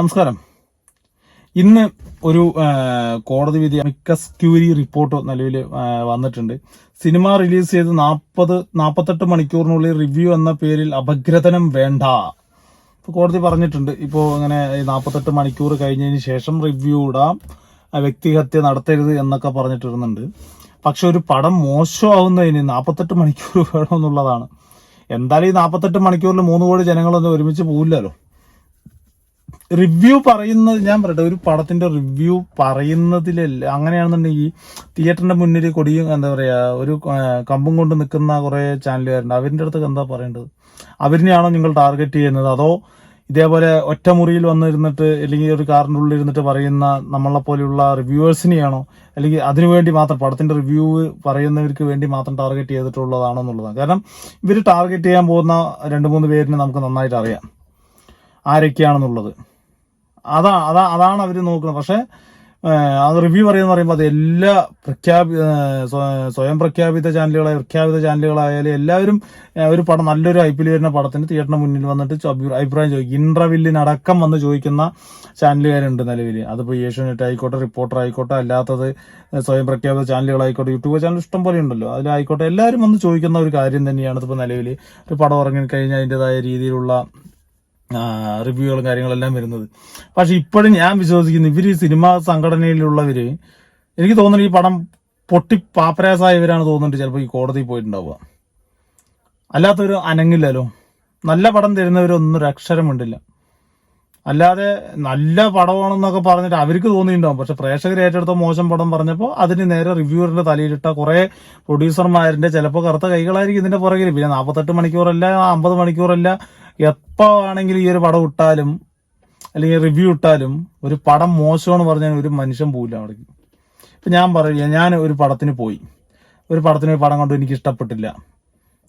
നമസ്കാരം. ഇന്ന് ഒരു കോടതി വിധി മിക്കസ് ക്യൂരി റിപ്പോർട്ട് നിലവിൽ വന്നിട്ടുണ്ട്. സിനിമ റിലീസ് ചെയ്ത് നാൽപ്പത് നാൽപ്പത്തെട്ട് മണിക്കൂറിനുള്ളിൽ റിവ്യൂ എന്ന പേരിൽ അപഗ്രഥനം വേണ്ട. ഇപ്പോൾ കോടതി പറഞ്ഞിട്ടുണ്ട്. ഇപ്പോൾ ഇങ്ങനെ നാൽപ്പത്തെട്ട് മണിക്കൂർ കഴിഞ്ഞതിന് ശേഷം റിവ്യൂ ഇടാം വ്യക്തിഹത്യ നടത്തരുത് എന്നൊക്കെ പറഞ്ഞിട്ടിരുന്നുണ്ട്. പക്ഷെ ഒരു പടം മോശമാവുന്നതിന് നാൽപ്പത്തെട്ട് മണിക്കൂർ വേണമെന്നുള്ളതാണ്. എന്തായാലും ഈ നാൽപ്പത്തെട്ട് മണിക്കൂറിൽ മൂന്ന് കോടി ജനങ്ങളൊന്നും ഒരുമിച്ച് പോവില്ലല്ലോ. റിവ്യൂ പറയുന്നത് ഞാൻ പറയട്ടെ ഒരു പടത്തിന്റെ റിവ്യൂ പറയുന്നതിലല്ല. അങ്ങനെയാണെന്നുണ്ടെങ്കിൽ തിയേറ്ററിന്റെ മുന്നിൽ കൊടിയും എന്താ പറയാ ഒരു കമ്പും കൊണ്ട് നിൽക്കുന്ന കുറെ ചാനലുകാരുണ്ട്. അവരിന്റെ അടുത്ത് എന്താ പറയേണ്ടത്? അവരിനെയാണോ നിങ്ങൾ ടാർഗറ്റ് ചെയ്യുന്നത്? അതോ ഇതേപോലെ ഒറ്റമുറിയിൽ വന്നിരുന്നിട്ട് അല്ലെങ്കിൽ ഒരു കാറിന്റെ ഉള്ളിൽ ഇരുന്നിട്ട് പറയുന്ന നമ്മളെ പോലെയുള്ള റിവ്യൂവേഴ്സിനെയാണോ അല്ലെങ്കിൽ അതിനുവേണ്ടി മാത്രം പടത്തിന്റെ റിവ്യൂ പറയുന്നവർക്ക് വേണ്ടി മാത്രം ടാർഗറ്റ് ചെയ്തിട്ടുള്ളതാണോ എന്നുള്ളതാണ്. കാരണം ഇവർ ടാർഗറ്റ് ചെയ്യാൻ പോകുന്ന രണ്ട് മൂന്ന് പേരിനെ നമുക്ക് നന്നായിട്ട് അറിയാം. ആരൊക്കെയാണെന്നുള്ളത്. അതാ അതാ അതാണ് അവർ നോക്കുന്നത്. പക്ഷേ അത് റിവ്യൂ പറയുന്ന പറയുമ്പോൾ അത് എല്ലാ പ്രഖ്യാപി സ്വയം പ്രഖ്യാപിത ചാനലുകളായ പ്രഖ്യാപിത ചാനലുകളായാലും എല്ലാവരും ഒരു പടം നല്ലൊരു ഐ പി എൽ വരുന്ന പടത്തിന് തിയേറ്ററിന് മുന്നിൽ വന്നിട്ട് അഭിപ്രായം ചോദിക്കും. ഇന്റർവെല്ലിനടക്കം വന്ന് ചോദിക്കുന്ന ചാനലുകാരുണ്ട് നിലവിൽ അതിപ്പോൾ ഏഷ്യാനെറ്റ് ആയിക്കോട്ടെ റിപ്പോർട്ടർ ആയിക്കോട്ടെ അല്ലാത്തത് സ്വയം പ്രഖ്യാപിത ചാനലുകളായിക്കോട്ടെ യൂട്യൂബ് ചാനൽ ഇഷ്ടം പോലെ ഉണ്ടല്ലോ. അതിലായിക്കോട്ടെ എല്ലാവരും വന്ന് ചോദിക്കുന്ന ഒരു കാര്യം തന്നെയാണ് ഇപ്പോൾ നിലവിൽ ഒരു പടം ഇറങ്ങി കഴിഞ്ഞാൽ അതിന്റെതായ രീതിയിലുള്ള റിവ്യൂകളും കാര്യങ്ങളെല്ലാം വരുന്നത്. പക്ഷെ ഇപ്പോഴും ഞാൻ വിശ്വസിക്കുന്നു ഇവർ ഈ സിനിമാ സംഘടനയിലുള്ളവര് എനിക്ക് തോന്നുന്നു ഈ പടം പൊട്ടി പാപ്പരാസായവരാണ് തോന്നുന്നുണ്ട് ചിലപ്പോൾ ഈ കോടതിയിൽ പോയിട്ടുണ്ടാവുക. അല്ലാത്തൊരു അനങ്ങില്ലല്ലോ. നല്ല പടം തരുന്നവരൊന്നും ഒരു അക്ഷരം ഉണ്ടില്ല അല്ലാതെ നല്ല പടമാണെന്നൊക്കെ പറഞ്ഞിട്ട് അവർക്ക് തോന്നിയിട്ടുണ്ടാവും. പക്ഷെ പ്രേക്ഷകർ ഏറ്റെടുത്ത മോശം പടം പറഞ്ഞപ്പോൾ അതിന് നേരെ റിവ്യൂവറിന്റെ തലയിലിട്ട കുറെ പ്രൊഡ്യൂസർമാരിന്റെ ചിലപ്പോൾ കറുത്ത കൈകളായിരിക്കും ഇതിന്റെ പുറകിൽ പിന്നെ നാൽപ്പത്തെട്ട് മണിക്കൂറല്ല അമ്പത് മണിക്കൂറല്ല എപ്പോ ആണെങ്കിലും ഈ ഒരു പടം ഇട്ടാലും അല്ലെങ്കിൽ റിവ്യൂ ഇട്ടാലും ഒരു പടം മോശമാണ് പറഞ്ഞാൽ ഒരു മനുഷ്യൻ പോവില്ല അവിടെ ഇപ്പൊ ഞാൻ പറയുക ഞാൻ ഒരു പടത്തിന് പോയി. ഒരു പടത്തിന് ഒരു പടം കൊണ്ട് എനിക്ക് ഇഷ്ടപ്പെട്ടില്ല.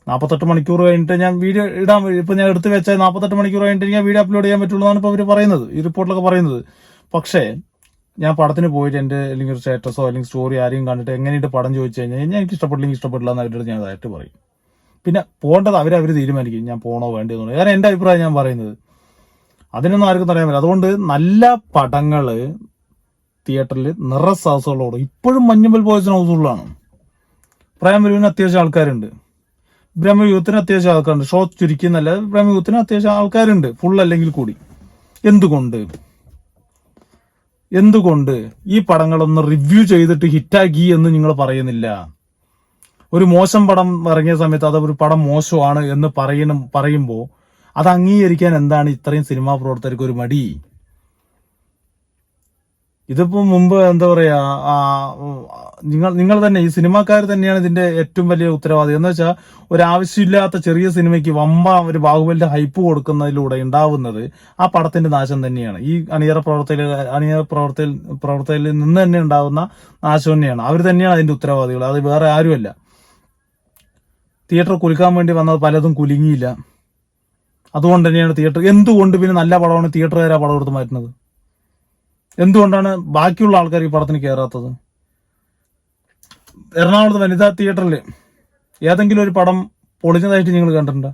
നാൽപ്പത്തെട്ട് മണിക്കൂർ കഴിഞ്ഞിട്ട് ഞാൻ വീഡിയോ ഇടാൻ ഇപ്പൊ ഞാൻ എടുത്തു വെച്ചാൽ നാൽപ്പത്തെട്ട് മണിക്കൂർ കഴിഞ്ഞിട്ട് ഞാൻ വീഡിയോ അപ്ലോഡ് ചെയ്യാൻ പറ്റുള്ളൂ എന്നാണ് ഇപ്പൊ അവർ പറയുന്നത് ഈ റിപ്പോർട്ടിലൊക്കെ പറയുന്നത്. പക്ഷേ ഞാൻ പടത്തിന് പോയിട്ട് എന്റെ അല്ലെങ്കിൽ ഒരു സ്റ്റാറ്റസോ അല്ലെങ്കിൽ സ്റ്റോറി ആരെയും കണ്ടിട്ട് എങ്ങനെയുണ്ട് പടം ചോദിച്ചു കഴിഞ്ഞാൽ ഞാൻ എനിക്ക് ഇഷ്ടപ്പെട്ടില്ലെങ്കിൽ ഇഷ്ടപ്പെട്ടില്ല എന്നായിട്ട് ഞാൻ അതായിട്ട് പറയും. പിന്നെ പോകേണ്ടത് അവരവർ തീരുമാനിക്കും ഞാൻ പോണോ വേണ്ടേ എന്നുള്ളത് കാരണം എന്റെ അഭിപ്രായം ഞാൻ പറയുന്നത്. അതിനൊന്നും ആർക്കും അറിയാൻ പറ്റില്ല. അതുകൊണ്ട് നല്ല പടങ്ങൾ തിയേറ്ററിൽ നിറസാഹസങ്ങളോട് ഇപ്പോഴും മഞ്ഞമ്പൽ ഹൗസുകളാണ് പ്രേം വരുവിന് അത്യാവശ്യം ആൾക്കാരുണ്ട്. ബ്രഹ്മയുഗത്തിന് അത്യാവശ്യം ആൾക്കാരുണ്ട്. ഷോ ചുരുക്കുന്നല്ല ബ്രഹ്മയുഗത്തിന് അത്യാവശ്യം ആൾക്കാരുണ്ട്. ഫുൾ അല്ലെങ്കിൽ കൂടി. എന്തുകൊണ്ട്? എന്തുകൊണ്ട് ഈ പടങ്ങളൊന്ന് റിവ്യൂ ചെയ്തിട്ട് ഹിറ്റാക്കി എന്ന് നിങ്ങൾ പറയുന്നില്ല? ഒരു മോശം പടം ഇറങ്ങിയ സമയത്ത് അത് ഒരു പടം മോശമാണ് എന്ന് പറയണം പറയുമ്പോൾ അത് അംഗീകരിക്കാൻ എന്താണ് ഇത്രയും സിനിമാ പ്രവർത്തകർക്ക് ഒരു മടി? ഇതിപ്പോ മുമ്പ് എന്താ പറയാ നിങ്ങൾ നിങ്ങൾ തന്നെ ഈ സിനിമാക്കാർ തന്നെയാണ് ഇതിന്റെ ഏറ്റവും വലിയ ഉത്തരവാദി. എന്ന് വെച്ചാൽ ഒരു ആവശ്യമില്ലാത്ത ചെറിയ സിനിമയ്ക്ക് വമ്പ ഒരു ബാഹുബലിന്റെ ഹൈപ്പ് കൊടുക്കുന്നതിലൂടെ ഉണ്ടാവുന്നത് ആ പടത്തിന്റെ നാശം തന്നെയാണ്. ഈ അണിയറ പ്രവർത്തകർ അണിയറ പ്രവർത്തക പ്രവർത്തകരിൽ നിന്ന് തന്നെ ഉണ്ടാവുന്ന നാശം തന്നെയാണ്. അവർ തന്നെയാണ് അതിന്റെ ഉത്തരവാദികൾ. അത് വേറെ ആരുമല്ല. തിയേറ്റർ കുലുക്കാൻ വേണ്ടി വന്നത് പലതും കുലുങ്ങിയില്ല. അതുകൊണ്ട് തന്നെയാണ് തിയേറ്റർ. എന്തുകൊണ്ട് പിന്നെ നല്ല പടമാണ് തിയേറ്ററുകാരാ പടം എടുത്ത് മാറ്റുന്നത്? എന്തുകൊണ്ടാണ് ബാക്കിയുള്ള ആൾക്കാർ ഈ പടത്തിന് കയറാത്തത്? എറണാകുളത്ത് വനിതാ തിയേറ്ററിൽ ഏതെങ്കിലും ഒരു പടം പൊളിഞ്ഞതായിട്ട് നിങ്ങൾ കണ്ടിട്ടുണ്ടോ?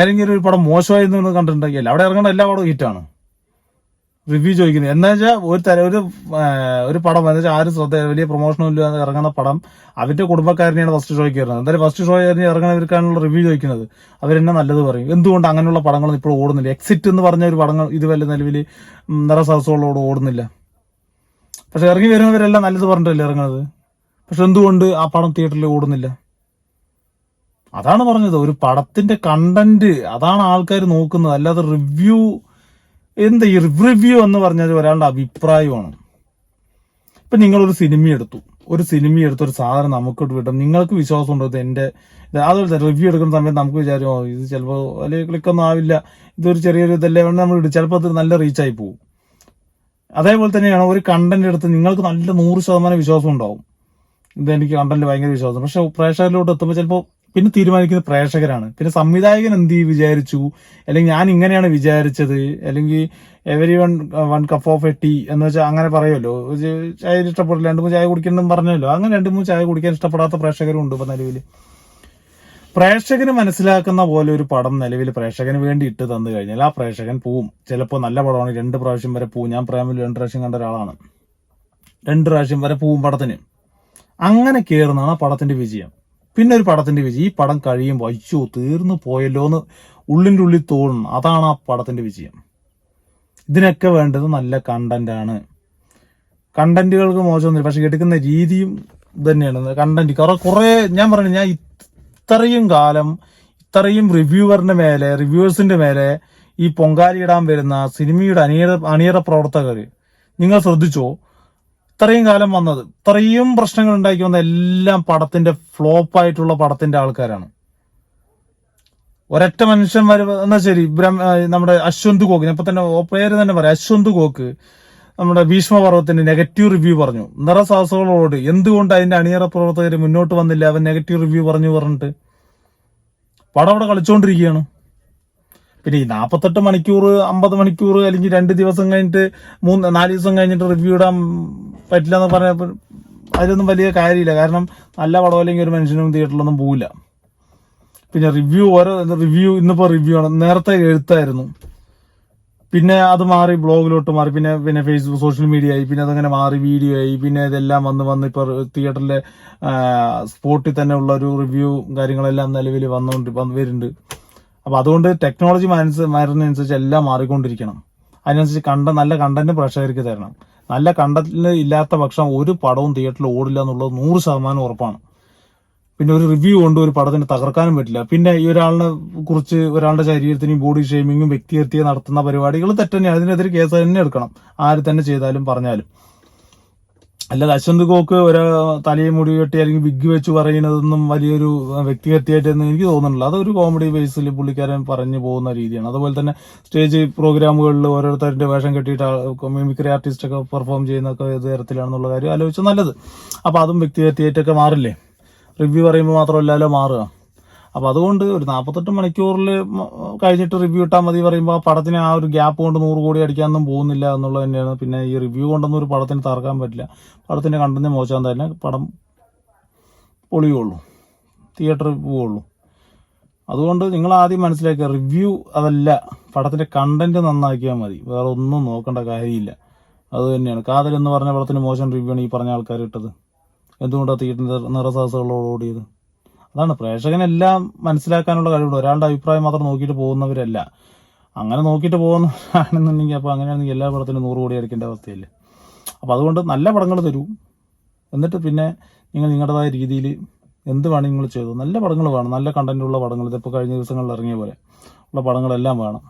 ഏതെങ്കിലും ഒരു പടം മോശമായിരുന്നു കണ്ടിട്ടുണ്ടെങ്കിൽ അവിടെ ഇറങ്ങേണ്ട എല്ലാ പടവും ഹിറ്റാണ്. റിവ്യൂ ചോദിക്കുന്നത് എന്താ വെച്ചാൽ ഒരു തര ഒരു ഒരു പടം എന്ന് വെച്ചാൽ ആരും ശ്രദ്ധ വലിയ പ്രൊമോഷനും ഇല്ലാതെ ഇറങ്ങുന്ന പടം അവരുടെ കുടുംബക്കാരനെയാണ് ഫസ്റ്റ് ഷോയ്ക്ക് വരുന്നത് എന്തായാലും ഫസ്റ്റ് ഷോ ഇറങ്ങുന്നവർക്കാണുള്ള റിവ്യൂ ചോദിക്കുന്നത്. അവരെന്നെ നല്ലത് പറയും. എന്തുകൊണ്ട് അങ്ങനെയുള്ള പടങ്ങൾ ഇപ്പോൾ ഓടുന്നില്ല? എക്സിറ്റ് എന്ന് പറഞ്ഞ ഒരു പടങ്ങൾ ഇതുവല്ല നിലവിൽ നിറ സദസ്സുകളോട് ഓടുന്നില്ല. പക്ഷെ ഇറങ്ങി വരുന്നവരെല്ലാം നല്ലത് പറഞ്ഞിട്ടല്ലേ ഇറങ്ങുന്നത് പക്ഷെ എന്തുകൊണ്ട് ആ പടം തിയേറ്ററിൽ ഓടുന്നില്ല? അതാണ് പറഞ്ഞത്. ഒരു പടത്തിന്റെ കണ്ടന്റ് അതാണ് ആൾക്കാർ നോക്കുന്നത്. അല്ലാതെ റിവ്യൂ എന്താ ഈ റിവ്യൂ എന്ന് പറഞ്ഞാൽ ഒരാളുടെ അഭിപ്രായമാണ്. ഇപ്പൊ നിങ്ങളൊരു സിനിമ എടുത്തു. ഒരു സിനിമ എടുത്ത് ഒരു സാധനം നമുക്കിട്ട് വിട്ടും. നിങ്ങൾക്ക് വിശ്വാസം ഉണ്ടോ ഇത് എന്റെ ഇത് അതുപോലെ റിവ്യൂ എടുക്കുന്ന സമയത്ത് നമുക്ക് വിചാരിക്കും ഇത് ചിലപ്പോൾ അല്ലെങ്കിൽ ക്ലിക്കൊന്നും ആവില്ല. ഇതൊരു ചെറിയൊരു ഇതല്ലേ വേണ്ട നമ്മൾ ഇടും ചിലപ്പോൾ അത് നല്ല റീച്ച് ആയി പോകും അതേപോലെ തന്നെയാണ് ഒരു കണ്ടന്റ് എടുത്ത് നിങ്ങൾക്ക് നല്ല നൂറ് ശതമാനം വിശ്വാസം ഉണ്ടാവും ഇത് എനിക്ക് കണ്ടന്റ് ഭയങ്കര വിശ്വാസം. പക്ഷെ പ്രേക്ഷകരിലോട്ട് എത്തുമ്പോൾ ചിലപ്പോൾ പിന്നെ തീരുമാനിക്കുന്നത് പ്രേക്ഷകരാണ്. പിന്നെ സംവിധായകൻ എന്ത് വിചാരിച്ചു? അല്ലെങ്കിൽ ഞാൻ ഇങ്ങനെയാണ് വിചാരിച്ചത്. അല്ലെങ്കിൽ every one one cup of a tea എന്ന് വെച്ചാൽ അങ്ങനെ പറയുമല്ലോ. ചായ ഇഷ്ടപ്പെടില്ല രണ്ട് മൂന്ന് ചായ കുടിക്കണം പറഞ്ഞല്ലോ. അങ്ങനെ രണ്ട് മൂന്ന് ചായ കുടിക്കാൻ ഇഷ്ടപ്പെടാത്ത പ്രേക്ഷകരും ഉണ്ട് ഇപ്പൊ നിലവിൽ. പ്രേക്ഷകന് മനസ്സിലാക്കുന്ന പോലെ ഒരു പടം നിലവിൽ പ്രേക്ഷകന് വേണ്ടി ഇട്ട് തന്നു കഴിഞ്ഞാൽ ആ പ്രേക്ഷകൻ പോവും. ചിലപ്പോൾ നല്ല പടമാണ്. രണ്ട് പ്രാവശ്യം വരെ പോവും. ഞാൻ പ്രേമിൽ രണ്ട് പ്രാവശ്യം കണ്ട ഒരാളാണ്. രണ്ട് പ്രാവശ്യം വരെ പോവും പടത്തിന്. അങ്ങനെ കയറുന്നതാണ് ആ പടത്തിന്റെ വിജയം. പിന്നെ ഒരു പടത്തിന്റെ വിജയം. ഈ പടം കഴിയുമ്പോൾ അയ്യോ തീർന്നു പോയല്ലോ എന്ന് ഉള്ളിന്റെ ഉള്ളിൽ തോന്നും. അതാണ് ആ പടത്തിന്റെ വിജയം. ഇതിനൊക്കെ വേണ്ടത് നല്ല കണ്ടന്റ് ആണ്. കണ്ടന്റുകൾക്ക് മോശമൊന്നുമില്ല. പക്ഷെ എടുക്കുന്ന രീതിയും തന്നെയാണ് കണ്ടന്റ് കുറെ കുറേ ഞാൻ പറഞ്ഞു ഞാൻ ഇത്രയും കാലം ഇത്രയും റിവ്യൂവറിന്റെ മേലെ റിവ്യൂവേഴ്സിന്റെ മേലെ ഈ പൊങ്കാലിയിടാൻ വരുന്ന സിനിമയുടെ അണിയറ അണിയറ പ്രവർത്തകർ നിങ്ങൾ ശ്രദ്ധിച്ചോ? ഇത്രയും കാലം വന്നത് ഇത്രയും പ്രശ്നങ്ങൾ ഉണ്ടാക്കി വന്ന എല്ലാം പടത്തിന്റെ ഫ്ലോപ്പ് ആയിട്ടുള്ള പടത്തിന്റെ ആൾക്കാരാണ്. ഒരൊറ്റ മനുഷ്യൻ വരുമ്പോ എന്നാ ശരി നമ്മുടെ അശ്വന്ത് ഞാൻ ഇപ്പൊ തന്നെ പേര് തന്നെ പറയാം. അശ്വന്ത് ഗോക്ക് നമ്മുടെ ഭീഷ്മപർവത്തിന്റെ നെഗറ്റീവ് റിവ്യൂ പറഞ്ഞു. നിറസാഹസങ്ങളോട് എന്തുകൊണ്ട് അതിന്റെ അണിയറ പ്രവർത്തകർ മുന്നോട്ട് വന്നില്ല? അവൻ നെഗറ്റീവ് റിവ്യൂ പറഞ്ഞു പറഞ്ഞിട്ട്. പടം അവിടെ കളിച്ചുകൊണ്ടിരിക്കുകയാണ് പിന്നെ ഈ നാൽപ്പത്തെട്ട് മണിക്കൂർ അമ്പത് മണിക്കൂർ അല്ലെങ്കിൽ രണ്ട് ദിവസം കഴിഞ്ഞിട്ട് മൂന്ന് നാല് ദിവസം കഴിഞ്ഞിട്ട് റിവ്യൂ ഇടാൻ പറ്റില്ല എന്ന് പറഞ്ഞപ്പോൾ അതിലൊന്നും വലിയ കാര്യമില്ല. കാരണം നല്ല പടം അല്ലെങ്കിൽ ഒരു മനുഷ്യനും തിയേറ്ററിലൊന്നും പോവില്ല. പിന്നെ റിവ്യൂ ഓരോ റിവ്യൂ ഇന്നിപ്പോൾ റിവ്യൂ ആണ്. നേരത്തെ എഴുത്തായിരുന്നു. പിന്നെ അത് മാറി ബ്ലോഗിലോട്ട് മാറി. പിന്നെ പിന്നെ ഫേസ്ബുക്ക് സോഷ്യൽ മീഡിയ ആയി. പിന്നെ അതങ്ങനെ മാറി വീഡിയോ ആയി. പിന്നെ ഇതെല്ലാം വന്ന് വന്ന് ഇപ്പോൾ തിയേറ്ററിലെ സ്പോട്ടിൽ തന്നെ ഉള്ള ഒരു റിവ്യൂ കാര്യങ്ങളെല്ലാം നിലവിൽ വന്നുകൊണ്ട് വന്ന് വരുന്നുണ്ട്. അപ്പൊ അതുകൊണ്ട് ടെക്നോളജി മാറുന്നതനുസരിച്ച് എല്ലാം മാറിക്കൊണ്ടിരിക്കണം. അതിനനുസരിച്ച് കണ്ട നല്ല കണ്ടന്റ് പ്രേക്ഷകർക്ക് തരണം. നല്ല കണ്ടന്റ് ഇല്ലാത്ത പക്ഷം ഒരു പടവും തിയേറ്ററിൽ ഓടില്ല എന്നുള്ളത് നൂറ് ശതമാനം ഉറപ്പാണ്. പിന്നെ ഒരു റിവ്യൂ കൊണ്ട് ഒരു പടത്തിന് തകർക്കാനും പറ്റില്ല. പിന്നെ ഈ ഒരാളിനെ കുറിച്ച് ഒരാളുടെ ശരീരത്തിനും ബോഡി ഷെയ്മിങ്ങും വ്യക്തിഹത്യ നടത്തുന്ന പരിപാടികൾ തെറ്റന്നെയാണ് അതിനെതിരെ കേസ് തന്നെ എടുക്കണം. ആര് തന്നെ ചെയ്താലും പറഞ്ഞാലും. അല്ലാതെ അശ്വന്ത് ഗോക്ക് ഒരു തലയും മുടി കെട്ടി അല്ലെങ്കിൽ വിഗ് വെച്ച് പറയുന്നതൊന്നും വലിയൊരു വ്യക്തിഹത്യയായിട്ടൊന്നും എനിക്ക് തോന്നുന്നില്ല. അതൊരു കോമഡി ബേസിൽ പുള്ളിക്കാരൻ പറഞ്ഞു പോകുന്ന രീതിയാണ്. അതുപോലെ തന്നെ സ്റ്റേജ് പ്രോഗ്രാമുകളിൽ ഓരോരുത്തരുടെ വേഷം കെട്ടിയിട്ട് മിമിക്രി ആർട്ടിസ്റ്റ് ഒക്കെ പെർഫോം ചെയ്യുന്നൊക്കെ ഏത് തരത്തിലാണെന്നുള്ള കാര്യം ആലോചിച്ചാൽ നല്ലത്. അപ്പോൾ അതും വ്യക്തിഹത്യയായിട്ടൊക്കെ മാറില്ലേ? റിവ്യൂ പറയുമ്പോൾ മാത്രമല്ലല്ലോ മാറുക? അപ്പൊ അതുകൊണ്ട് ഒരു നാൽപ്പത്തെട്ട് മണിക്കൂറിൽ കഴിഞ്ഞിട്ട് റിവ്യൂ ഇട്ടാൽ മതി പറയുമ്പോൾ ആ പടത്തിന് ആ ഒരു ഗ്യാപ്പ് കൊണ്ട് നൂറ് കോടി അടിക്കാനൊന്നും പോകുന്നില്ല എന്നുള്ളത് തന്നെയാണ്. പിന്നെ ഈ റിവ്യൂ കൊണ്ടൊന്നും ഒരു പടത്തിന് തറക്കാൻ പറ്റില്ല. പടത്തിന്റെ കണ്ടന്റ് മോശം തന്നെ പടം പൊളിയുള്ളൂ. തിയേറ്ററിൽ പോവുള്ളൂ. അതുകൊണ്ട് നിങ്ങൾ ആദ്യം മനസ്സിലാക്കുക റിവ്യൂ അതല്ല പടത്തിന്റെ കണ്ടന്റ് നന്നാക്കിയാൽ മതി. വേറെ ഒന്നും നോക്കേണ്ട കാര്യമില്ല. അത് തന്നെയാണ്. കാതൽ എന്ന് പറഞ്ഞ പടത്തിന് മോശം റിവ്യൂ ആണ് ഈ പറഞ്ഞ ആൾക്കാർ ഇട്ടത്. എന്തുകൊണ്ടാണ് തിയേറ്ററിന്റെ നിറസാഹസങ്ങളോട് ഓടിയത് അതാണ് പ്രേക്ഷകനെല്ലാം മനസ്സിലാക്കാനുള്ള കഴിവുണ്ട്. ഒരാളുടെ അഭിപ്രായം മാത്രം നോക്കിയിട്ട് പോകുന്നവരല്ല. അങ്ങനെ നോക്കിയിട്ട് പോകുന്നവരാണെന്നുണ്ടെങ്കിൽ അപ്പോൾ അങ്ങനെയാണെങ്കിൽ എല്ലാ പടത്തിനും നൂറ് കോടി അടിക്കേണ്ട അവസ്ഥയില്ല? അപ്പോൾ അതുകൊണ്ട് നല്ല പടങ്ങൾ തരൂ. എന്നിട്ട് പിന്നെ നിങ്ങൾ നിങ്ങളുടേതായ രീതിയിൽ എന്ത് വേണം നിങ്ങൾ ചെയ്തു. നല്ല പടങ്ങൾ വേണം. നല്ല കണ്ടന്റുള്ള പടങ്ങൾ. ഇതിപ്പോൾ കഴിഞ്ഞ ദിവസങ്ങളിൽ ഇറങ്ങിയ പോലെ ഉള്ള പടങ്ങളെല്ലാം വേണം.